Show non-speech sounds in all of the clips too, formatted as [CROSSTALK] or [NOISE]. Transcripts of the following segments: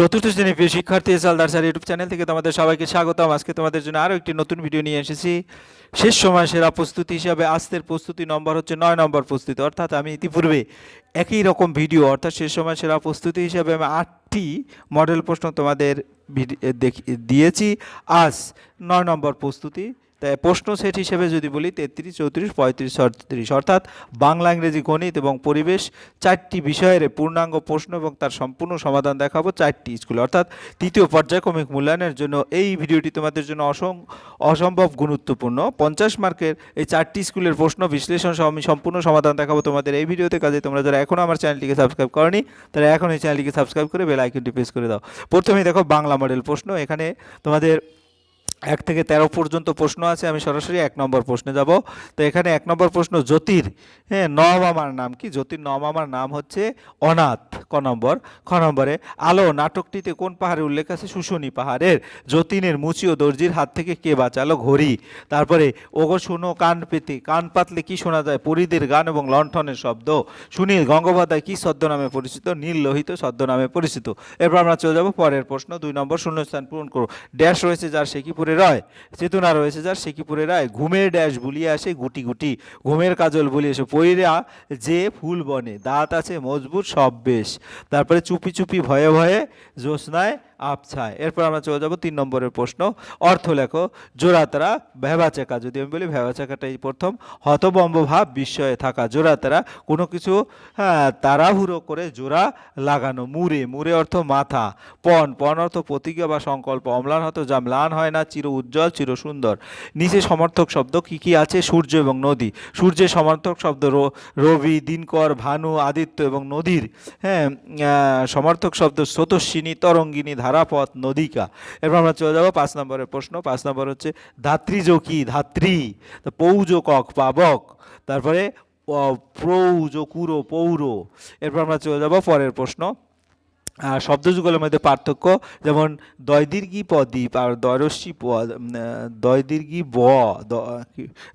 চতুর্থ শ্রেণির প্রিয় শিক্ষার্থী সালদার স্যার ইউটিউব চ্যানেল থেকে তোমাদের সবাইকে স্বাগতম। আজকে তোমাদের জন্য আরও একটি নতুন ভিডিও নিয়ে এসেছি। শেষ সময় সেরা প্রস্তুতি হিসাবে আজকের প্রস্তুতি নম্বর হচ্ছে নয় নম্বর প্রস্তুতি। অর্থাৎ আমি ইতিপূর্বে একই রকম ভিডিও, অর্থাৎ শেষ সময় সেরা প্রস্তুতি হিসাবে আমি আটটি মডেল প্রশ্ন তোমাদের দিয়েছি। আজ নয় নম্বর প্রস্তুতি। প্রশ্ন সেট হিসেবে যদি বলি, তেত্রিশ, চৌত্রিশ, পঁয়ত্রিশ, ছত্রিশ। অর্থাৎ বাংলা, ইংরেজি, গণিত এবং পরিবেশ চারটি বিষয়ের পূর্ণাঙ্গ প্রশ্ন এবং তার সম্পূর্ণ সমাধান দেখাবো চারটি স্কুলে। অর্থাৎ তৃতীয় পর্যায়ক্রমিক মূল্যায়নের জন্য এই ভিডিওটি তোমাদের জন্য অসং, অসম্ভব গুরুত্বপূর্ণ। পঞ্চাশ মার্কের এই চারটি স্কুলের প্রশ্ন বিশ্লেষণ সহ আমি সম্পূর্ণ সমাধান দেখাবো তোমাদের এই ভিডিওতে। কাজে তোমরা যারা এখনও আমার চ্যানেলটিকে সাবস্ক্রাইব করনি, তারা এখন এই চ্যানেলটিকে সাবস্ক্রাইব করে বেল আইকনটি প্রেস করে দাও। প্রথমেই দেখো বাংলা মডেল প্রশ্ন। এখানে তোমাদের এক থেকে তেরো পর্যন্ত প্রশ্ন আছে, আমি সরাসরি এক নম্বর প্রশ্নে যাব। তো এখানে এক নম্বর প্রশ্ন, জ্যোতির হ্যাঁ নমামার নাম কি? জ্যোতির নমামার নাম হচ্ছে অনাথ, ক নম্বর? খ নম্বরে, আলো নাটকটিতে কোন পাহাড়ের উল্লেখ আছে? শুশুনি পাহাড়ের। যতীনের মুচি ও দর্জির হাত থেকে কে বাঁচালো ঘড়ি? তারপরে, ওগো শুনো কান পেতে, কান পাতলে কি শোনা যায়? পরিদের গান এবং লণ্ঠনের শব্দ। সুনীল গঙ্গোপাধ্যায় কি ছদ্ম নামে পরিচিত? নীল লোহিত ছদ্ম নামে পরিচিত। এরপর আমরা চলে যাব পরের প্রশ্ন, দুই নম্বর শূন্যস্থান পূরণ করো। ড্যাশ রয়েছে যার, সে কি পুরে রয়। চেতনা রয়েছে যার শেকিপুরে রয়? ঘুমের ড্যাশ বুলিয়ে আসে, গুটি গুটি। ঘুমের কাজল বলিয়ে এসে পইরা যে ফুল বনে, দাঁত আছে মজবুত সব বেশ। তারপরে চুপি চুপি ভয়ে ভয়ে জ্যোৎস্নায় আবছায় এরপর আমরা চলে যাব তিন নম্বরের প্রশ্ন। অর্থ লেখো, জোড়াতারা, ভেবাচাকা। যদি আমি বলি ভেবাচাকাটাই প্রথম হতবম্ব ভাব বিস্ময়ে থাকা। জোড়াতারা, কোনো কিছু হ্যাঁ তাড়াহুড়ো করে জোড়া লাগানো। মুড়ে মুড়ে অর্থ মাথা। পণ পণ অর্থ প্রতিজ্ঞা বা সংকল্প। অম্লান হতো যা ম্লান হয় না, চির উজ্জ্বল, চির সুন্দর। নিচে সমর্থক শব্দ কি কি আছে? সূর্য এবং নদী। সূর্যের সমর্থক শব্দ রবি, দিনকর, ভানু, আদিত্য এবং নদীর হ্যাঁ সমর্থক শব্দ স্রোতস্বিনী, তরঙ্গিনী ধারাপথ, নদীকা। এরপর আমরা চলে যাব পাঁচ নম্বরের প্রশ্ন। পাঁচ নম্বর হচ্ছে ধাত্রীজ কি? ধাত্রী। পৌজ কক, পাবক। তারপরে প্রৌজ কুরো, পৌর। এরপর আমরা চলে যাব পরের প্রশ্ন। আহ, শব্দযুগলের মধ্যে পার্থক্য যেমন দয় দীর্ঘি প দ্বীপ আর দয়রস্যি প উম, আহ, দয় দীর্ঘি ব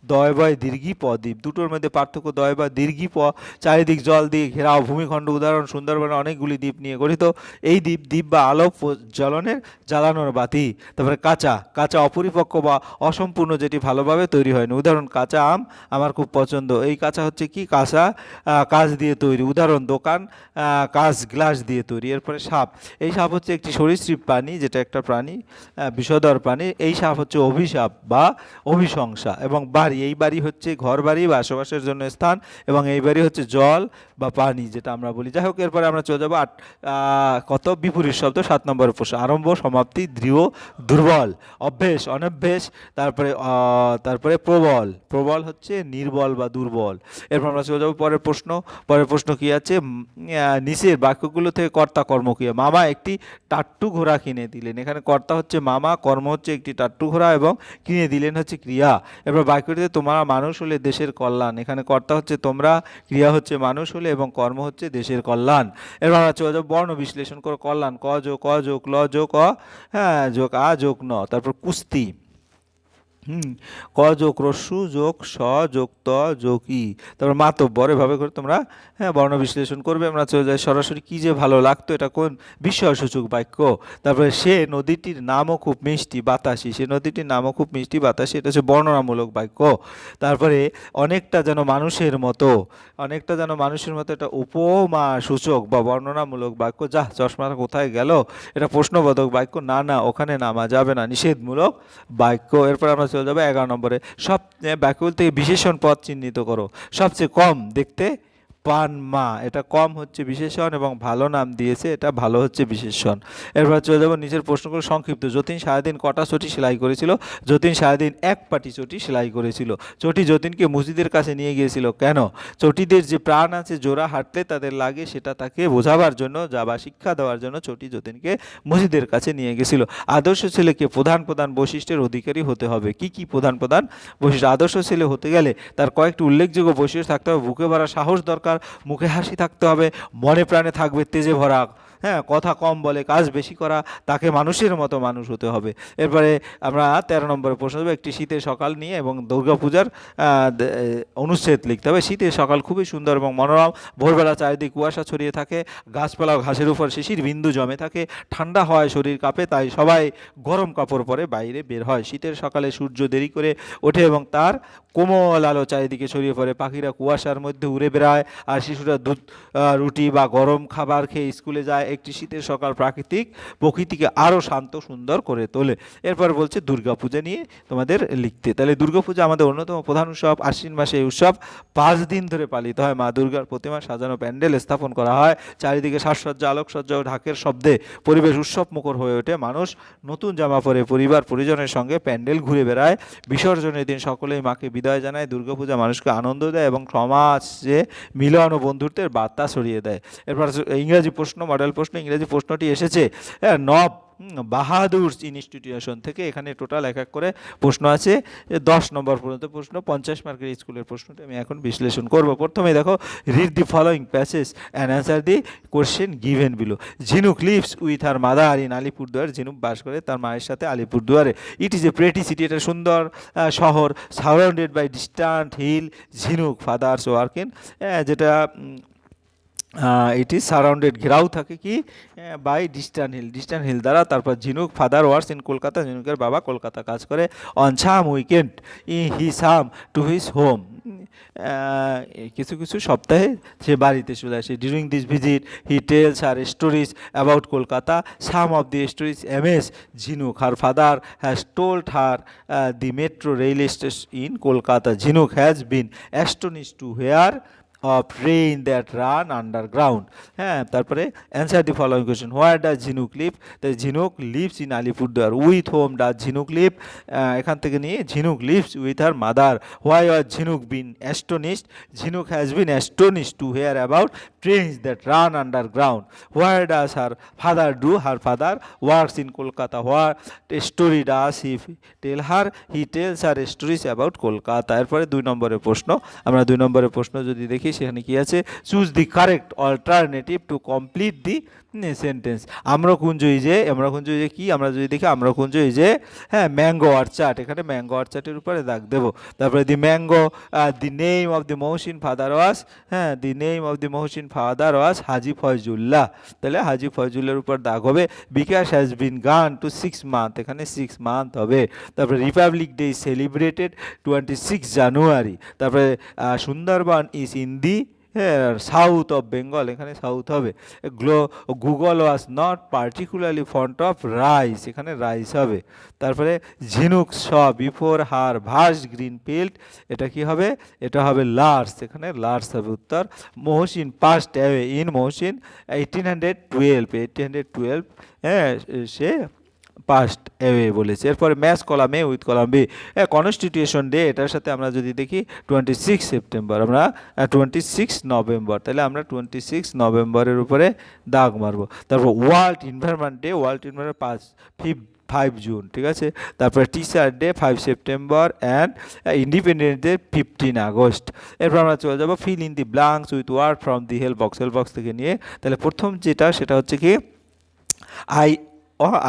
দয় বয় দীর্ঘি প দ্বীপ দুটোর মধ্যে পার্থক্য দয় বা দীর্ঘি প চারিদিক জল দিয়ে ঘেরাও ভূমিখণ্ড উদাহরণ সুন্দরবনে অনেকগুলি দ্বীপ নিয়ে গঠিত। এই দ্বীপ দ্বীপ বা আলো জ্বলনের জ্বালানোর বাতি তারপরে কাঁচা কাঁচা অপরিপক্ক বা অসম্পূর্ণ যেটি ভালোভাবে তৈরি হয়নি। উদাহরণ কাঁচা আম আমার খুব পছন্দ। এই কাঁচা হচ্ছে কি? কাঁচা কাঁচ দিয়ে তৈরি। উদাহরণ দোকান কাঁচ গ্লাস দিয়ে তৈরি। এরপরে সাপ। এই সাপ হচ্ছে একটি সরীসৃপ প্রাণী, যেটা একটা প্রাণী বিষধর প্রাণী। এই সাপ হচ্ছে অভিশাপ বা অভিশংসা এবং বাড়ি। এই বাড়ি হচ্ছে ঘর বাড়ি বসবাসের জন্য স্থান এবং এই বাড়ি হচ্ছে জল বা পানি, যেটা আমরা বলি। যাই হোক, এরপরে আমরা চলে যাব আট কত বিপরীত শব্দ? সাত নম্বর প্রশ্ন। আরম্ভ, সমাপ্তি, দৃঢ়, দুর্বল, অভ্যেস, অনভ্যেস, তারপরে তারপরে প্রবল। প্রবল হচ্ছে নির্বল বা দুর্বল। এরপর আমরা চলে যাব পরের প্রশ্ন। পরের প্রশ্ন কি আছে? নিচের বাক্যগুলো থেকে কর্তা কর্ম কি মামা একটি টাট্টু ঘোড়া কিনে দিলেন। এখানে কর্তা হচ্ছে মামা, কর্ম হচ্ছে একটি টাট্টু ঘোড়া এবং কিনে দিলেন হচ্ছে ক্রিয়া। এরপর বাক্যটিতে তোমরা মানুষ হলে দেশের কল্যাণ। এখানে কর্তা হচ্ছে তোমরা, ক্রিয়া হচ্ছে মানুষ হলে এবং কর্ম হচ্ছে দেশের কল্যাণ। এবার যাব বর্ণ বিশ্লেষণ করে, কল্যাণ। ক যোগ ক যোগ, ল যোগ অ হ্যাঁ যোগ, আ যোগ, ন। তারপর কুস্তি। হুম, ক যোগ রস্যু যোগ স যোগ ত যোগ ই। তারপর মাতব্বর এভাবে করে তোমরা হ্যাঁ বর্ণ বিশ্লেষণ করবে। আমরা চলে যাই সরাসরি কী যে ভালো লাগতো, এটা কোন বিস্ময়সূচক বাক্য? তারপরে সে নদীটির নামও খুব মিষ্টি, বাতাসি। সে নদীটির নামও খুব মিষ্টি, বাতাসি, এটা হচ্ছে বর্ণনামূলক বাক্য। তারপরে অনেকটা যেন মানুষের মতো, অনেকটা যেন মানুষের মতো এটা উপমা সূচক বা বর্ণনামূলক বাক্য। যা চশমাটা কোথায় গেল? এটা প্রশ্নবোধক বাক্য। না না, ওখানে নামা যাবে না, নিষেধমূলক বাক্য। এরপর আমরা চলে যাব এগারো নম্বরে। সব বাক্যগুলো থেকে বিশেষণ পদ চিহ্নিত করো। সবচেয়ে কম দেখতে পান মা, এটা কম হচ্ছে বিশেষণ এবং ভালো নাম দিয়েছে, এটা ভালো হচ্ছে বিশেষণ। এরপর চলে যাব নিচের প্রশ্নগুলো সংক্ষিপ্ত। যতীন সারাদিন কটা চটি সেলাই করেছিল? যতীন সারাদিন এক পাটি চটি সেলাই করেছিল। চটি যতীনকে মসজিদের কাছে নিয়ে গিয়েছিল। কেন? চটিদের যে প্রাণ আছে, জোড়া হাঁটলে তাদের লাগে, সেটা তাকে বোঝাবার জন্য যা বা শিক্ষা দেওয়ার জন্য চটি যতীনকে মসজিদের কাছে নিয়ে গেছিল আদর্শ ছেলেকে প্রধান প্রধান বৈশিষ্ট্যের অধিকারী হতে হবে। কি কি প্রধান প্রধান বৈশিষ্ট্য? আদর্শ ছেলে হতে গেলে তার কয়েকটি উল্লেখযোগ্য বৈশিষ্ট্য থাকতে হবে। বুকে ভরা সাহস দরকার। মুখে হাসি থাকতে হবে মনে প্রাণে থাকবে তেজে ভরা হ্যাঁ কথা কম বলে, কাজ বেশি করা, তাকে মানুষের মতো মানুষ হতে হবে। এরপরে আমরা তেরো নম্বরে প্রশ্ন দেবো, একটি শীতের সকাল নিয়ে এবং দুর্গাপূজার অনুচ্ছেদ লিখতে হবে। শীতের সকাল খুবই সুন্দর এবং মনোরম, ভোরবেলা চারিদিক কুয়াশা ছড়িয়ে থাকে, গাছপালা ঘাসের উপর শিশির বিন্দু জমে থাকে, ঠান্ডা হয় শরীর কাঁপে, তাই সবাই গরম কাপড় পরে বাইরে বের হয়। শীতের সকালে সূর্য দেরি করে ওঠে এবং তার কোমল আলো চারিদিকে ছড়িয়ে পড়ে। পাখিরা কুয়াশার মধ্যে উড়ে বেড়ায়, আর শিশুরা দুধ রুটি বা গরম খাবার খেয়ে স্কুলে যায়। একটি শীতের সকাল প্রাকৃতিক প্রকৃতিকে আরও শান্ত, সুন্দর করে তোলে। এরপর বলছে দুর্গাপূজা নিয়ে তোমাদের লিখতে। তাহলে দুর্গাপূজা আমাদের অন্যতম প্রধান উৎসব। আশ্বিন মাসে এই উৎসব পাঁচ দিন ধরে পালিত হয়। মা দুর্গার প্রতিমা সাজানো প্যান্ডেল স্থাপন করা হয়। চারিদিকে সাজসজ্জা, আলোকসজ্জা ও ঢাকের শব্দে পরিবেশ উৎসব মুখর হয়ে ওঠে। মানুষ নতুন জামা পরে পরিবার, পরিজনের সঙ্গে প্যান্ডেল ঘুরে বেড়ায়। বিসর্জনের দিন সকলেই মাকে বিদায় জানায়। দুর্গাপূজা মানুষকে আনন্দ দেয় এবং সমাজে মিলন ও বন্ধুত্বের বার্তা ছড়িয়ে দেয়। এরপর ইংরেজি প্রশ্ন, মডেল প্রশ্ন ইংরেজি প্রশ্নটি এসেছে হ্যাঁ, নব বাহাদুর ইনস্টিটিউশন থেকে এখানে টোটাল এক এক করে প্রশ্ন আছে দশ নম্বর পর্যন্ত প্রশ্ন পঞ্চাশ মার্কের স্কুলের প্রশ্নটি আমি এখন বিশ্লেষণ করব। প্রথমে দেখো read the following passage and answer the question given below Jhinuk lives with her mother in Alipurduar Jhinuk বাস করে তার মায়ের সাথে আলিপুরদুয়ারে it is a pretty city এটা সুন্দর শহর surrounded by distant hill Jhinuk father's work in যেটা it is surrounded ঘেরাও থাকে কি by distant hill distant hill দ্বারা তারপর Jhinuk father works in Kolkata, ঝিনুকের বাবা কলকাতা কাজ করে on some weekend E he some to his home কিছু কিছু সপ্তাহে সে বাড়িতে চলে আসে। During this visit he tells her stories about Kolkata some of the stories M S Jhinuk her father has told her the metro rail station in Kolkata. Jhinuk has been astonish to hear of rain that run underground হ্যাঁ তারপরে answer the following question where does Jhinuk live the Jhinuk lives in Alipurduar with home does Jhinuk live এখান থেকে নিয়ে Jhinuk lives with her mother why are Jhinuk been astonished Jhinuk has been astonished to hear about trains that run underground where does her father do her father works in Kolkata where story does he tell her he tells her stories about Kolkata এরপরে দুই নম্বরের প্রশ্ন। আমরা দুই নম্বরের প্রশ্ন যদি দেখি, সেখানে কি আছে? Choose the correct alternative to complete the sentence আমরা এই যে, আমরা এই যে কি? আমরা যদি দেখি, আমরা এই যে হ্যাঁ ম্যাঙ্গো আর্চাট এখানে ম্যাঙ্গো আর্চাটের উপরে দাগ দেবো। তারপরে the mango the name of the Mohsin father was হ্যাঁ the name of the Mohsin father was Haji Faizullah তাহলে হাজি ফয়জুল্লার উপর দাগ হবে। Bikash has been gone to six month এখানে সিক্স মান্থ হবে। তারপরে republic day celebrated twenty six January তারপরে Sundarban is in the south of Bengal এখানে south হবে। Glow Google was not particularly font of rice এখানে rice হবে। তারপরে Jhinuk saw before her vast green field এটা কি হবে? এটা হবে লার্স এখানে লার্স হবে উত্তর। Mohsin passed away in Mohsin eighteen hundred twelve eighteen hundred twelve হ্যাঁ সে পাস্ট অ্যাওয়ে বলেছে। এরপরে match column A with column B constitution day এটার সাথে আমরা যদি দেখি টোয়েন্টি সিক্স সেপ্টেম্বর আমরা টোয়েন্টি সিক্স নভেম্বর তাহলে আমরা টোয়েন্টি সিক্স নভেম্বরের উপরে দাগ মারবো। তারপর world environment day world environment পাঁচ ফিফ ফাইভ জুন ঠিক আছে? তারপরে teacher day five September and independence day fifteen August এরপর আমরা চলে যাব fill in the blanks with word from the help box help box থেকে নিয়ে, তাহলে প্রথম যেটা, সেটা হচ্ছে কি I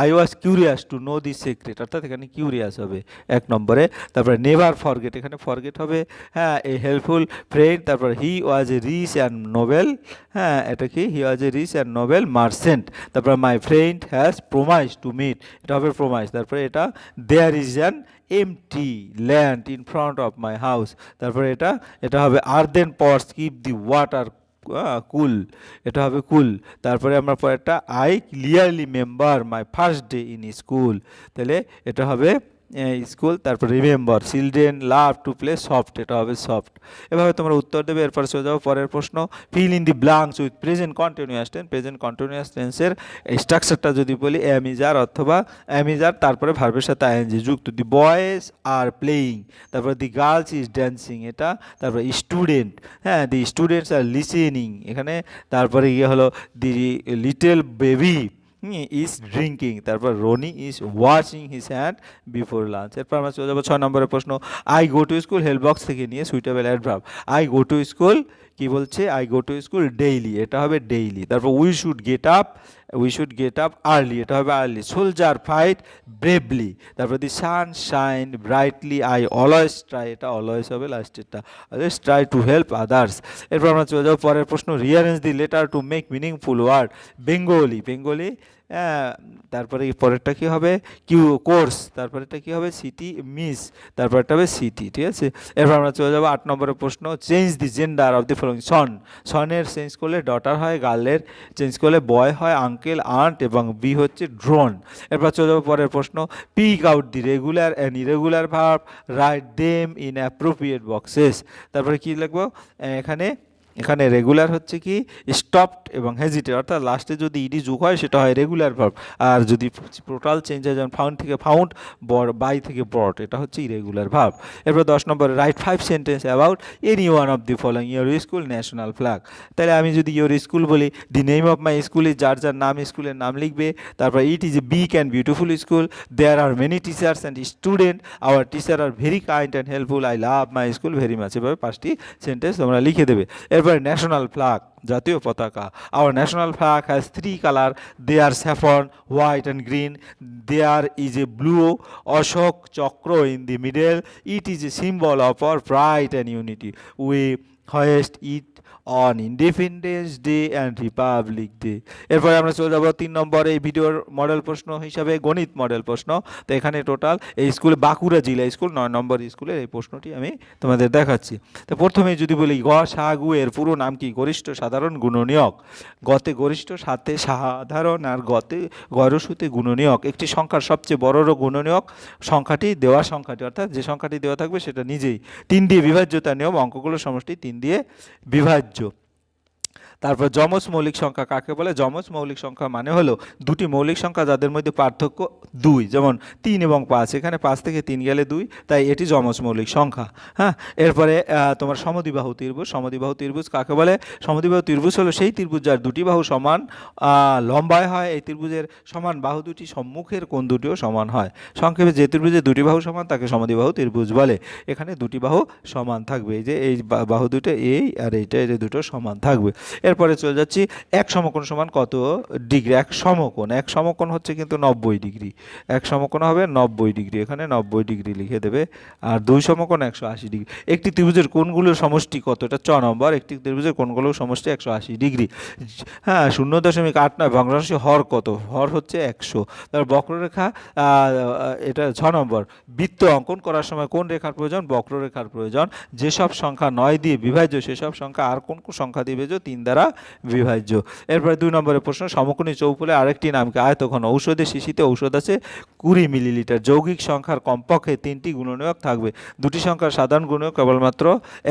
I was curious to know the secret অর্থাৎ এখানে কিউরিয়াস হবে এক নম্বরে। তারপরে নেভার ফরগেট এখানে ফরগেট হবে। হ্যাঁ এ হেল্পফুল ফ্রেন্ড তারপর he was a rich and noble হ্যাঁ এটা কি? He was a rich and noble merchant তারপর my friend has promise to meet এটা হবে প্রোমাইজ তারপরে এটা there is an empty land in front of my house তারপরে এটা এটা হবে earthen pots keep the water cool, এটা হবে কুল। তারপরে আমরা পরেরটা I clearly member my first day in school তাহলে এটা হবে স্কুল, তারপর remember children love to play soft এটা হবে সফট এভাবে তোমরা উত্তর দেবে, এরপর চলে যাব পরের প্রশ্ন। Fill in the blanks with present continuous tense present continuous টেন্সের স্ট্রাকচারটা যদি বলি অ্যামিজার অথবা অ্যামিজার তারপরে ভার্বের সাথে আইএনজি যুক্ত। দি বয়েজ আর প্লেয়িং তারপর দি গার্লস ইজ ড্যান্সিং এটা। তারপর স্টুডেন্ট হ্যাঁ দি স্টুডেন্টস আর লিসেনিং এখানে তারপরে ইয়ে হলো the little baby is drinking তারপর Ronnie is washing his hand before lunch. এরপর আমরা চলে যাব ছয় নম্বরের প্রশ্ন। I go to school help box box থেকে নিয়ে suitable adverb I go to school কি বলছে? I go to school daily এটা হবে ডেইলি তারপর we should get up we should get up early এটা হবে আর্লি সোলজার ফাইট ব্রেভলি তারপর the sun shine brightly I always try এটা always হবে লাস্টেরটা always try to help others এরপর আমরা চলে যাব পরের প্রশ্ন। Rearrange the letter to make meaningful word Bengali Bengali তারপরে পরেরটা কি হবে? কিউ কোর্স তারপরেরটা কি হবে? সিটি মিস তারপরটা হবে সিটি ঠিক আছে? এরপর আমরা চলে যাব আট নম্বরের প্রশ্ন change the gender of the following son সনের চেঞ্জ করলে ডটার হয় গার্লের চেঞ্জ করলে বয় হয় আঙ্কেল আন্ট এবং বি হচ্ছে ড্রোন এরপর চলে যাব পরের প্রশ্ন pick out the regular and irregular verb write them in appropriate boxes তারপরে কি লিখব? এখানে এখানে রেগুলার হচ্ছে কি স্টপড এবং হেজিটেড অর্থাৎ লাস্টে যদি ইডি যোগ হয়, সেটা হয় রেগুলার ভার্ব আর যদি টোটাল চেঞ্জ হয়, যেমন ফাউন্ড থেকে ফাউন্ড বর বাই থেকে বট এটা হচ্ছে ইরেগুলার ভার্ব এরপর দশ নম্বরে write five sentence about any one of the following your school national flag তাহলে আমি যদি ইয়োর স্কুল বলি the name of my school is যার যার নাম স্কুলের নাম লিখবে, তারপর it is a big and beautiful school there are many teachers and student our teacher are very kind and helpful I love my school very much এভাবে পাঁচটি sentence তোমরা লিখে দেবে। এরপরে ন্যাশনাল ফ্ল্যাগ জাতীয় পতাকা। Our national flag has three colour they are saffron white and green there is a blue Ashok Chakra in the middle it is a symbol of our pride and unity we hoist it on independence day and republic day এরপরে আমরা চলে যাব তিন নম্বর, এই ভিডিওর model প্রশ্ন হিসাবে, গণিত মডেল প্রশ্ন। তো এখানে টোটাল এই স্কুলে বাঁকুড়া জেলা স্কুল নয় নম্বর স্কুলের এই প্রশ্নটি আমি তোমাদের দেখাচ্ছি। তো প্রথমে যদি বলি, গ সাগু এর পুরো নাম কি? গরিষ্ঠ, সাধারণ, গুণনীয়ক। গতে গরিষ্ঠ, সাথে সাধারণ, আর গতে গরসুতে গুণনীয়ক। একটি সংখ্যার সবচেয়ে বড় গুণনীয়ক সংখ্যাটি দেওয়া সংখ্যাটি, অর্থাৎ যে সংখ্যাটি দেওয়া থাকবে সেটা নিজেই। তিন দিয়ে বিভাজ্যতা নিয়ম অঙ্কগুলোর সমষ্টি তিন দিয়ে বিভাজ্য। chụp তারপর যমজ মৌলিক সংখ্যা কাকে বলে? যমজ মৌলিক সংখ্যা মানে হলো দুটি মৌলিক সংখ্যা যাদের মধ্যে পার্থক্য দুই, যেমন তিন এবং পাঁচ। এখানে পাঁচ থেকে তিন গেলে দুই, তাই এটি যমজ মৌলিক সংখ্যা হ্যাঁ? এরপরে তোমার সমদ্বিবাহু ত্রিভুজ। সমদ্বিবাহু ত্রিভুজ কাকে বলে? সমদ্বিবাহু ত্রিভুজ হলো সেই ত্রিভুজ যার দুটি বাহু সমান লম্বায় হয়। এই ত্রিভুজের সমান বাহু দুটি সম্মুখের কোণ দুটিও সমান হয়। সংক্ষেপে যে ত্রিভুজে দুটি বাহু সমান, তাকে সমদ্বিবাহু ত্রিভুজ বলে। এখানে দুটি বাহু সমান থাকবে। এই যে, এই বাহু দুটো এই আর এইটা এই দুটো সমান থাকবে। এরপরে চলে যাচ্ছি, এক সমকোণ সমান কত ডিগ্রি? এক সমকোণ এক সমকোণ হচ্ছে কিন্তু নব্বই ডিগ্রি। এক সমকোণ হবে নব্বই ডিগ্রি, এখানে নব্বই ডিগ্রি লিখে দেবে। আর দুই সমকোণ একশো আশি ডিগ্রি। একটি ত্রিভুজের কোণগুলোর সমষ্টি কত এটা চ নম্বর, একটি ত্রিভুজের কোণগুলোর সমষ্টি একশো আশি ডিগ্রি। হ্যাঁ শূন্য দশমিক আট নয় ভগ্নাংশে হর কত? হর হচ্ছে একশো। তারপর বক্ররেখা এটা ছ নম্বর। বৃত্ত অঙ্কন করার সময় কোন রেখার প্রয়োজন? বক্ররেখার প্রয়োজন। যেসব সংখ্যা নয় দিয়ে বিভাজ্য, সেসব সংখ্যা আর কোন কোন সংখ্যা দিয়ে বিভাজ্য? তিন দ্বারা বিভাজ্য। এরপরে দুই নম্বরের প্রশ্ন, সমকোণী চৌফুলে আরেকটি নামকে আয়তঘন ঔষধে শিশিতে ঔষধ আছে, কুড়ি মিলিলিটার। যৌগিক সংখ্যার কমপক্ষে তিনটি গুণনীয়ক থাকবে। দুটি সংখ্যার সাধারণ গুণনীয়ক কেবলমাত্র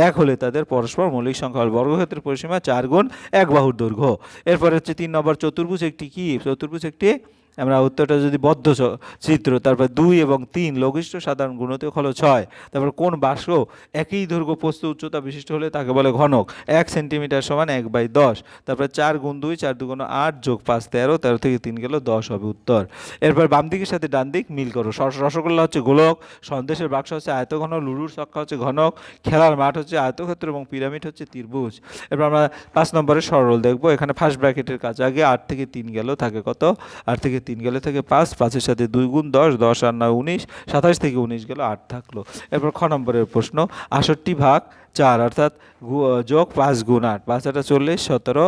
এক হলে তাদের পরস্পর মৌলিক সংখ্যা হল বর্গক্ষেত্রের পরিসীমা চার গুণ এক বাহুর দৈর্ঘ্য। এরপরে হচ্ছে তিন নম্বর চতুর্ভুজ একটি কি? চতুর্ভুজ একটি আমরা উত্তরটা যদি বদ্ধ চিত্র, তারপর দুই এবং তিন, লঘিষ্ঠ সাধারণ গুণতে হলো ছয়। তারপর কোন বাক্স একই দৈর্ঘ্য প্রস্থ উচ্চতা বিশিষ্ট হলে তাকে বলে ঘনক। এক সেন্টিমিটার সমান এক বাই দশ। তারপর চার গুণ দুই, চার দুগুণ আট যোগ পাঁচ, তেরো। তেরো থেকে তিন গেল দশ হবে উত্তর। এরপর বাম দিকের সাথে ডান দিক মিল করো। রসগোল্লা হচ্ছে গোলক, সন্দেশের বাক্স হচ্ছে আয়তঘন লুডুর ছক্কা হচ্ছে ঘনক, খেলার মাঠ হচ্ছে আয়তক্ষেত্র এবং পিরামিড হচ্ছে ত্রিভুজ। এরপর আমরা পাঁচ নম্বরে সরল দেখব। এখানে ফার্স্ট ব্র্যাকেটের কাছে আগে আট থেকে তিন গেল, থাকে কত? আট থেকে তিন গেলে থেকে পাঁচ, পাঁচের সাথে দুই গুণ দশ দশ আর নয় উনিশ, সাতাশ থেকে উনিশ গেল আট থাকল। এরপর খ নম্বরের প্রশ্ন, আষট্টি ভাগ চার, অর্থাৎ যোগ পাঁচ গুণ আট। পাঁচ আটা চল্লিশ, সতেরো,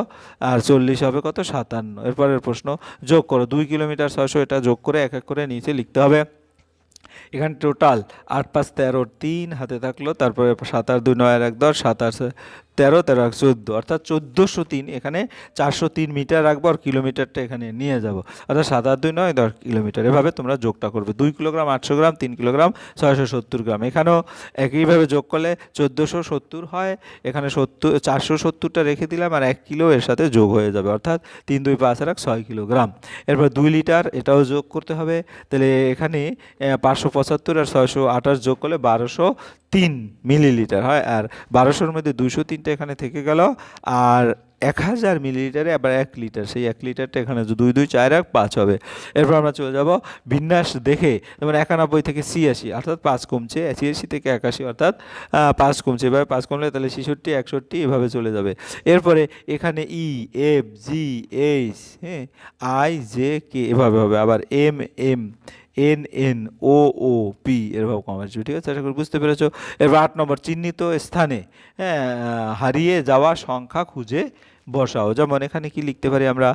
আর চল্লিশ হবে কত? সাতান্ন। এরপরের প্রশ্ন, যোগ করো, দুই কিলোমিটার ছয়শো এটা যোগ করে এক এক করে নিচে লিখতে হবে। এখানে টোটাল আট পাঁচ তেরো তিন হাতে থাকল, তারপরে সাত আর দুই নয় আর এক দশ, সাত আর তেরো তেরো, এক, চোদ্দ। অর্থাৎ চোদ্দোশো তিন, এখানে চারশো তিন মিটার রাখব আর কিলোমিটারটা এখানে নিয়ে যাব। অর্থাৎ সাত আর দুই নয়, দশ কিলোমিটার। এভাবে তোমরা যোগটা করবে। দুই কিলোগ্রাম, আটশো গ্রাম, তিন কিলোগ্রাম, ছয়শো সত্তর গ্রাম। এখানেও একইভাবে যোগ করলে চোদ্দোশো সত্তর হয়। এখানে সত্তর, চারশো সত্তরটা রেখে দিলাম আর এক কিলো এর সাথে যোগ হয়ে যাবে। অর্থাৎ তিন, দুই, পাঁচ আর এক, ছয় কিলোগ্রাম। এরপর দুই লিটার, এটাও যোগ করতে হবে। তাহলে এখানে পাঁচশো পঁচাত্তর আর ছয়শো আঠাশ যোগ করলে বারোশো তিন মিলিলিটার হয়। আর বারোশোর মধ্যে দুশো তিনটা এখানে থেকে গেল। আর এক হাজার মিলিলিটারে আবার এক লিটার, সেই এক লিটারটা এখানে দুই দুই, চার এক পাঁচ হবে। এরপর আমরা চলে যাব বিন্যাস দেখে, যেমন একানব্বই থেকে ছিয়াশি, অর্থাৎ পাঁচ কমছে, ছিয়াশি থেকে একাশি, অর্থাৎ পাঁচ কমছে। এভাবে পাঁচ কমলে তাহলে ছেষট্টি, একষট্টি, এভাবে চলে যাবে। এরপরে এখানে ই এফ জি এইচ হ্যাঁ আই জে কে এভাবে হবে। আবার M M N N O O P এরভাবে কম আসবে, ঠিক আছে? আশা করি বুঝতে পেরেছ? এবার আট নম্বর, চিহ্নিত স্থানে হ্যাঁ হারিয়ে যাওয়া সংখ্যা খুঁজে বসাও। যেমন এখানে কি লিখতে পারি আমরা?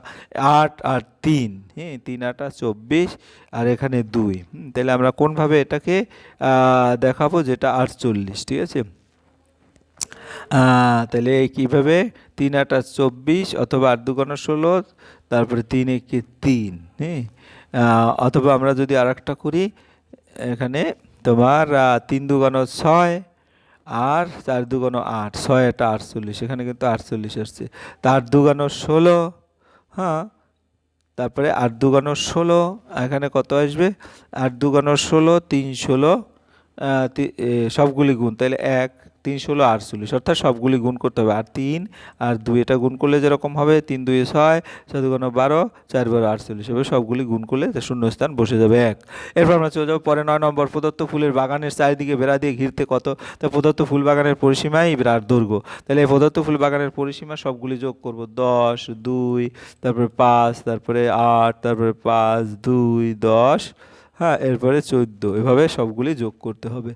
আট আর তিন হ্যাঁ তিন, আটা চব্বিশ, আর এখানে দুই। তাহলে আমরা কোনভাবে এটাকে দেখাবো যেটা আটচল্লিশ, ঠিক আছে? তাহলে কীভাবে? তিন আটা, চব্বিশ অথবা আট, দুগুণ ষোলো, তারপরে তিন, একে তিন হ্যাঁ? অথবা আমরা যদি আর একটা করি, এখানে তোমার তিন দুগুণ ছয় আর চার দুগুণ আট, ছয় এটা আটচল্লিশ, এখানে কিন্তু আটচল্লিশ আসছে। তার দুগুণ ষোলো হ্যাঁ তারপরে আট দুগুণ ষোলো, এখানে কত আসবে? আট দুগুণ ষোলো, তিন ষোলো সবগুলি গুণ, তাহলে এক তিন ষোলো, আটচল্লিশ, অর্থাৎ সবগুলি গুণ করতে হবে। আর তিন, আর দুই এটা গুণ করলে যেরকম হবে, তিন দুই ছয় ছয় দুগুণ বারো, চার বারো আটচল্লিশ হবে সবগুলি গুণ করলে শূন্যস্থান বসে যাবে এক। এরপর আমরা চলে যাব পরে নয় নম্বর, প্রদত্ত ফুলের বাগানের চারিদিকে বেড়া দিয়ে ঘিরতে কত? তা প্রদত্ত ফুল বাগানের পরিসীমাই বিরাট দৈর্ঘ্য। তাহলে এই প্রদত্ত ফুল বাগানের পরিসীমা সবগুলি যোগ করব, দশ, দুই, তারপরে পাঁচ, তারপরে আট, তারপরে পাঁচ, দুই, দশ হ্যাঁ এরপরে চোদ্দ, এভাবে সবগুলি যোগ করতে হবে।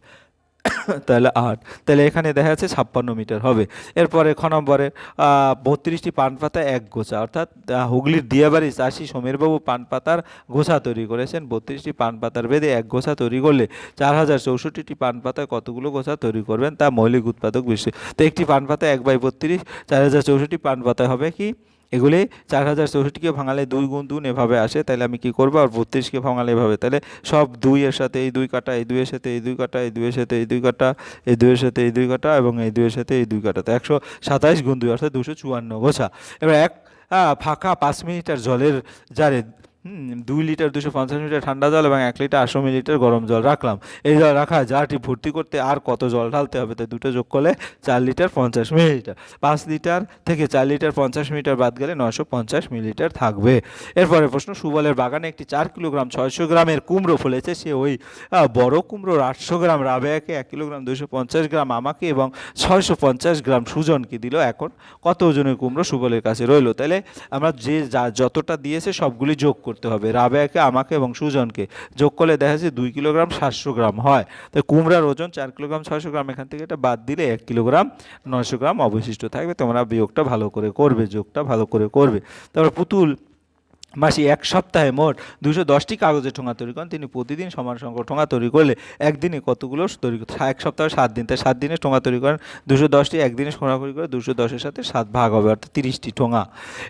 [COUGHS] তাহলে আট। তাহলে এখানে দেখা যাচ্ছে ছাপ্পান্ন মিটার হবে। এরপরে খ নম্বরে বত্রিশটি পান পাতা এক গোছা। অর্থাৎ হুগলির দিয়াবাড়ি চাষি সমীরবাবু পান পাতার গোছা তৈরি করেছেন। বত্রিশটি পান পাতার বেদে এক গোছা তৈরি করলে চার হাজার চৌষট্টিটি পান পাতায় কতগুলো গোছা তৈরি করবেন তা মৌলিক উৎপাদক বিষয় তো একটি পান পাতা এক বাই বত্রিশ চার হাজার চৌষট্টি পান পাতায় হবে কি? এগুলি চার হাজার চৌষট্টিকে ভাঙালে দুই গুণ দুন এভাবে আসে তাহলে আমি কি করব? আর বত্রিশকে ভাঙালে এভাবে। তাহলে সব দুইয়ের সাথে এই দুই কাটা, এই দুইয়ের সাথে এই দুই কাটা, এই দুইয়ের সাথে এই দুই কাটা, এই দুইয়ের সাথে এই দুই কাটা এবং এই দুইয়ের সাথে এই দুই কাটা। তো একশো সাতাইশ গুণ দুই, অর্থাৎ দুশো চুয়ান্ন। গোছা এবার এক ফাঁকা পাঁচ মিনিটার জলের জারে দুই লিটার দুশো পঞ্চাশ মিটার ঠান্ডা জল এবং এক লিটার আটশো মিলিলিটার গরম জল রাখলাম। এই জল রাখা জারটি ভর্তি করতে আর কত জল ঢালতে হবে তাই দুটো যোগ করলে চার লিটার পঞ্চাশ মিলিলিটার। পাঁচ লিটার থেকে চার লিটার পঞ্চাশ মিলিটার বাদ গেলে নশো পঞ্চাশ মিলিলিটার থাকবে। এরপরে প্রশ্ন, সুবলের বাগানে একটি চার কিলোগ্রাম ছয়শো গ্রামের কুমড়ো ফলেছে, সে ওই বড় কুমড়োর আটশো গ্রাম রাবেয়াকে এক কিলোগ্রাম দুশো পঞ্চাশ গ্রাম আমাকে এবং ছয়শো পঞ্চাশ গ্রাম সুজনকে দিল। এখন কত ওজনের কুমড়ো সুবলের কাছে রইল? তাহলে আমরা যে যা, যতটা দিয়েছে সবগুলি যোগ করতে হবে। রাবেয়াকে, আমাকে এবং সুজনকে যোগ করলে দেখা যাচ্ছে দুই কিলোগ্রাম সাতশো গ্রাম হয়। তাই কুমড়ার ওজন চার কিলোগ্রাম ছয়শো গ্রাম, এখান থেকে এটা বাদ দিলে এক কিলোগ্রাম নয়শো গ্রাম অবশিষ্ট থাকবে। তোমরা বিয়োগটা ভালো করে করবে, যোগটা ভালো করে করবে। তারপর পুতুল, মাসি এক সপ্তাহে মোট দুশো দশটি কাগজের ঠোঙা তৈরি করেন। তিনি প্রতিদিন সমান সংখ্যক ঠোঙা তৈরি করলে একদিনে কতগুলো তৈরি এক সপ্তাহে সাত দিন। তাই সাত দিনে ঠোঙা তৈরি করেন, দুশো দশটি একদিনে তৈরি করে দুশো দশের সাথে সাত ভাগ হবে, অর্থাৎ তিরিশটি ঠোঙা।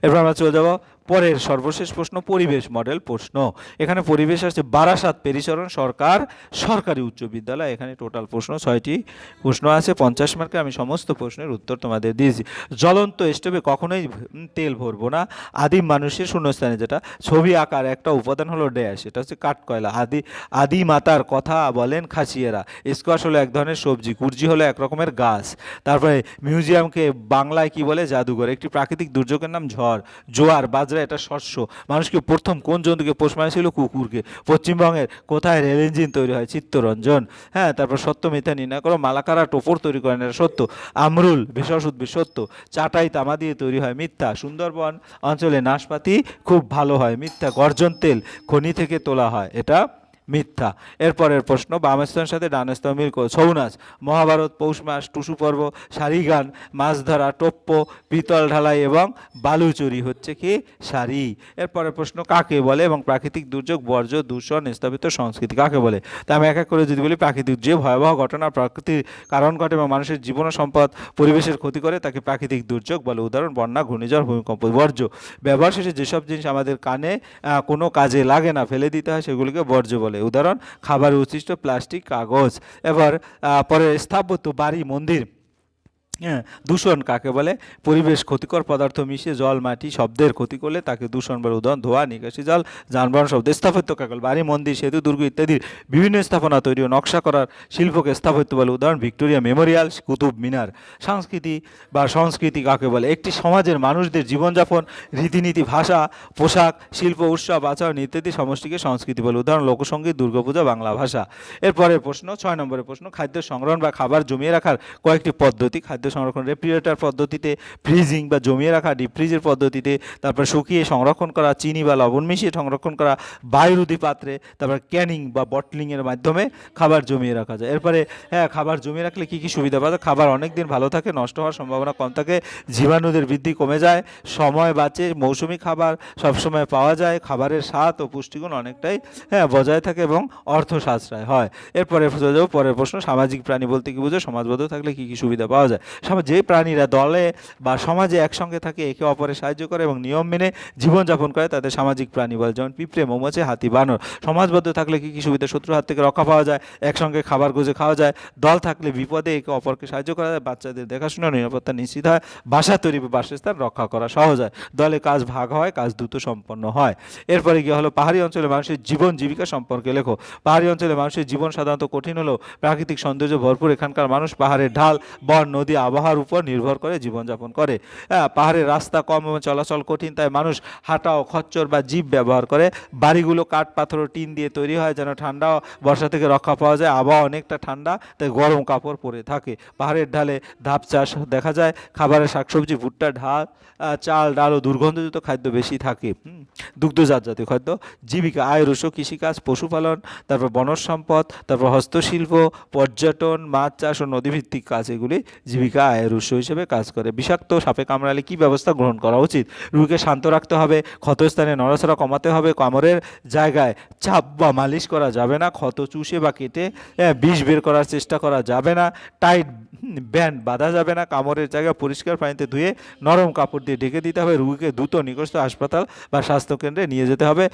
এরপর আমরা চলে যাব পরের সর্বশেষ প্রশ্ন, পরিবেশ মডেল প্রশ্ন। এখানে পরিবেশ আছে বারাসাত পেরিচরণ সরকার সরকারি উচ্চ বিদ্যালয়। এখানে টোটাল প্রশ্ন, ছয়টি প্রশ্ন আছে, পঞ্চাশ মার্কে আমি সমস্ত প্রশ্নের উত্তর তোমাদের দিয়েছি। জ্বলন্ত স্টোভে কখনোই তেল ভরবো না। আদিম মানুষের শূন্যস্থানে যেটা, ছবি আঁকার একটা উপাদান হলো ড্যাশ এটা হচ্ছে কাঠকয়লা আদি আদি মাতার কথা বলেন খাসিয়েরা। স্কোয়াশ হলো এক ধরনের সবজি, কুর্জি হলো এক রকমের গাছ। তারপরে মিউজিয়ামকে বাংলায় কি বলে? জাদুঘর। একটি প্রাকৃতিক দুর্যোগের নাম ঝড়, জোয়ার, বাজরা এটা শস্য মানুষকে প্রথম কোন জন্তুকে পোষ মানেছিল? কুকুরকে। পশ্চিমবঙ্গের কোথায় রেল ইঞ্জিন তৈরি হয়? চিত্তরঞ্জন। হ্যাঁ তারপর সত্য মিথ্যা নির্ণয় করো মালাকারা টোপর তৈরি করেন, এটা সত্য। আমরুল, ভেষজ উদ্ভিদ, সত্য। চাটাই তামা দিয়ে তৈরি হয় মিথ্যা। সুন্দরবন অঞ্চলে নাশপাতি খুব ভালো হয় মিথ্যা। গর্জন তেল খনি থেকে তোলা হয়। এটা মিথ্যা। এরপরের প্রশ্ন, বামস্তনের সাথে ডানস্তর মিল ছৌ নাচ মহাভারত, পৌষ মাস, টুসু পর্ব সারি গান মাছ ধরা টোপ্প, পিতল ঢালাই এবং বালু চুরি হচ্ছে কি? শাড়ি। এরপরের প্রশ্ন, কাকে বলে এবং প্রাকৃতিক দুর্যোগ, বর্জ্য, দূষণ স্থাপিত সংস্কৃতি কাকে বলে? তা আমি এক এক করে যদি বলি, প্রাকৃতিক যে ভয়াবহ ঘটনা প্রকৃতির কারণ ঘটে এবং মানুষের জীবন সম্পদ, পরিবেশের ক্ষতি করে, তাকে প্রাকৃতিক দুর্যোগ বলে। উদাহরণ, বন্যা, ঘূর্ণিঝড়, ভূমিকম্প, বর্জ্য। ব্যবহার শেষে যেসব জিনিস আমাদের কানে কোনো কাজে লাগে না, ফেলে দিতে হয়, সেগুলিকে বর্জ্য বলে। উদাহরণ খাবার উচ্ছিষ্ট প্লাস্টিক কাগজ এবার পরে স্থাপত্য বাড়ি মন্দির। হ্যাঁ দূষণ কাকে বলে? পরিবেশ ক্ষতিকর পদার্থ মিশিয়ে জল, মাটি, শব্দের ক্ষতি করলে তাকে দূষণ বলে উদাহরণ ধোয়া, নিকাশি জল, যানবাহন শব্দ, স্থাপত্য কাকে বলে বাড়ি, মন্দির, সেতু, দুর্গ ইত্যাদির বিভিন্ন স্থাপনা তৈরি ও নকশা করার শিল্পকে স্থাপত্য বলে উদাহরণ ভিক্টোরিয়া মেমোরিয়াল, কুতুব মিনার। সংস্কৃতি বা সংস্কৃতি কাকে বলে? একটি সমাজের মানুষদের জীবনযাপন, রীতিনীতি, ভাষা, পোশাক, শিল্প, উৎসব, আচরণ ইত্যাদি সমষ্টিকে সংস্কৃতি বলে উদাহরণ, লোকসঙ্গীত, দুর্গাপূজা, বাংলা ভাষা। এরপরের প্রশ্ন, ছয় নম্বরের প্রশ্ন, খাদ্য সংগ্রহণ বা খাবার জমিয়ে রাখার কয়েকটি পদ্ধতি খাদ্য সংরক্ষণ, রেফ্রিজারেটর পদ্ধতিতে ফ্রিজিং বা জমিয়ে রাখা ডিপ ফ্রিজের পদ্ধতিতে, তারপর শুকিয়ে সংরক্ষণ করা, চিনি বা লবণ মিশিয়ে সংরক্ষণ করা, বায়ুরোধী পাত্রে, তারপর ক্যানিং বা বটলিংয়ের মাধ্যমে খাবার জমিয়ে রাখা যায়। এরপরে হ্যাঁ খাবার জমিয়ে রাখলে কী কী সুবিধা পাওয়া যায়? খাবার অনেক দিন ভালো থাকে, নষ্ট হওয়ার সম্ভাবনা কম থাকে, জীবাণুদের বৃদ্ধি কমে যায়, সময় বাঁচে, মৌসুমি খাবার সবসময় পাওয়া যায়, খাবারের স্বাদ ও পুষ্টিগুণ অনেকটাই হ্যাঁ বজায় থাকে এবং অর্থ সাশ্রয় হয়। এরপরে যাব পরের প্রশ্ন, সামাজিক প্রাণী বলতে কি বুঝো সমাজবদ্ধ থাকলে কী কী সুবিধা পাওয়া যায়? যে প্রাণীরা দলে বা সমাজে একসঙ্গে থাকে, একে অপরের সাহায্য করে এবং নিয়ম মেনে জীবনযাপন করে, তাদের সামাজিক প্রাণী বলে যেমন পিঁপড়ে, মৌমাছি, হাতি, বানর। সমাজবদ্ধ থাকলে কী কী সুবিধা? শত্রুর হাত থেকে রক্ষা পাওয়া যায়, একসঙ্গে খাবার গুজে খাওয়া যায়। দল থাকলে বিপদে একে অপরকে সাহায্য করা যায়, বাচ্চাদের দেখাশোনা, নিরাপত্তা নিশ্চিত হয়, বাসা তৈরি বাসস্থান রক্ষা করা সহজ হয়। দলে কাজ ভাগ হয়, কাজ দ্রুত সম্পন্ন হয়। এরপরে গিয়ে হলো পাহাড়ি অঞ্চলে মানুষের জীবন জীবিকা সম্পর্কে লেখো। পাহাড়ি অঞ্চলে মানুষের জীবন সাধারণত কঠিন হলেও প্রাকৃতিক সৌন্দর্য ভরপুর। এখানকার মানুষ পাহাড়ের ঢাল, বন, নদী আবহাওয়ার উপর নির্ভর করে জীবনযাপন করে। হ্যাঁ পাহাড়ের রাস্তা কম এবং চলাচল কঠিন, তাই মানুষ হাঁটা ও খচ্চর বা জীব ব্যবহার করে। বাড়িগুলো কাঠ, পাথর ও টিন দিয়ে তৈরি হয় যেন ঠান্ডা বর্ষা থেকে রক্ষা পাওয়া যায়। আবহাওয়া অনেকটা ঠান্ডা, তাই গরম কাপড় পরে থাকে। পাহাড়ের ঢালে ধাপ চাষ দেখা যায়, খাবারের শাকসবজি, ভুট্টা, ঢাল চাল, ডাল ও দুর্গন্ধযুক্ত খাদ্য বেশি থাকে। দুগ্ধজাত জাতীয় খাদ্য, জীবিকা, আয় উৎস কৃষিকাজ, পশুপালন, তারপর বনজ সম্পদ, তারপর হস্তশিল্প, পর্যটন, মাছ চাষ ও নদীভিত্তিক কাজ, এগুলি জীবিকা আয়ের উৎস হিসেবে কাজ করে। বিষাক্ত সাপে কামড়ালে কী ব্যবস্থা গ্রহণ করা উচিত? রুগীকে শান্ত রাখতে হবে, ক্ষতস্থানে নড়াচড়া কমাতে হবে, কামড়ের জায়গায় চাপ বা মালিশ করা যাবে না, ক্ষত চুষে বা কেটে বিষ বের করার চেষ্টা করা যাবে না, টাইট ব্যান্ড বাঁধা যাবে না, কামড়ের জায়গা পরিষ্কার পানিতে ধুয়ে নরম কাপড় দিয়ে ঢেকে দিতে হবে, রুগীকে দ্রুত নিকটস্থ হাসপাতাল বা স্বাস্থ্যকেন্দ্রে নিয়ে যেতে হবে।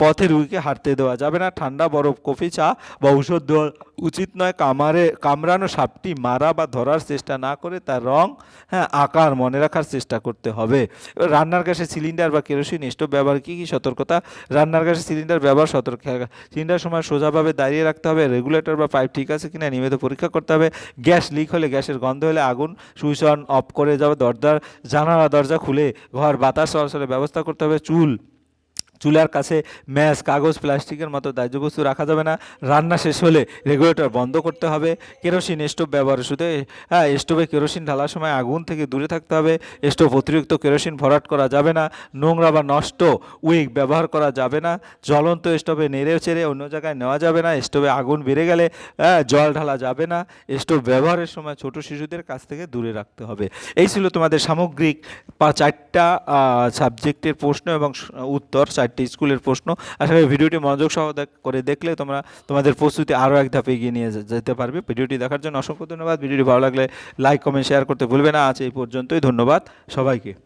পথে রুগীকে হাঁটতে দেওয়া যাবে না, ঠান্ডা, বরফ, কফি, চা বা ঔষধ দেওয়া উচিত নয়। কামারে, কামড়ানো সাপটি মারা বা ধরার চেষ্টা না করে তার রং হ্যাঁ আকার মনে রাখার চেষ্টা করতে হবে। রান্নার গ্যাসে সিলিন্ডার বা কেরোসিন, স্টোভ ব্যবহার কী কী সতর্কতা? রান্নার গ্যাসে সিলিন্ডার ব্যবহার সতর্ক সিলিন্ডার সময় সোজাভাবে দাঁড়িয়ে রাখতে হবে রেগুলেটর বা পাইপ ঠিক আছে কিনা নিয়মিত পরীক্ষা করতে হবে। গ্যাস লিক হলে গ্যাসের গন্ধ হলে আগুন, সুইচ অন, অফ করে যাবে দরজার, জানালা, দরজা খুলে ঘর, বাতাস চলাচলের ব্যবস্থা করতে হবে, চুল চুলার কাছে ম্যাচ কাগজ প্লাস্টিকের মতো দাহ্য বস্তু রাখা যাবে না। রান্না শেষ হলে রেগুলেটর বন্ধ করতে হবে। কেরোসিন স্টোভ ব্যবহার শুধু হ্যাঁ স্টোভে কেরোসিন ঢালার সময় আগুন থেকে দূরে থাকতে হবে। স্টোভ অতিরিক্ত কেরোসিন ভরাট করা যাবে না। নোংরা বা নষ্ট উইক ব্যবহার করা যাবে না। জ্বলন্ত স্টোভে নেড়ে চেড়ে অন্য জায়গায় নেওয়া যাবে না। স্টোভে আগুন বেড়ে গেলে হ্যাঁ, জল ঢালা যাবে না। স্টোভ ব্যবহারের সময় ছোট শিশুদের কাছ থেকে দূরে রাখতে হবে। এই ছিল তোমাদের সামগ্রিক চারটা সাবজেক্টের প্রশ্ন এবং উত্তর চারটি স্কুলের প্রশ্ন। আশা করি ভিডিওটি মনোযোগ সহ করে দেখলে তোমরা তোমাদের প্রস্তুতি আরও এক ধাপে এগিয়ে নিয়ে যেতে পারবে। ভিডিওটি দেখার জন্য অসংখ্য ধন্যবাদ। ভিডিওটি ভালো লাগলে লাইক, কমেন্ট, শেয়ার করতে ভুলবে না। আজ এই পর্যন্তই। ধন্যবাদ সবাইকে।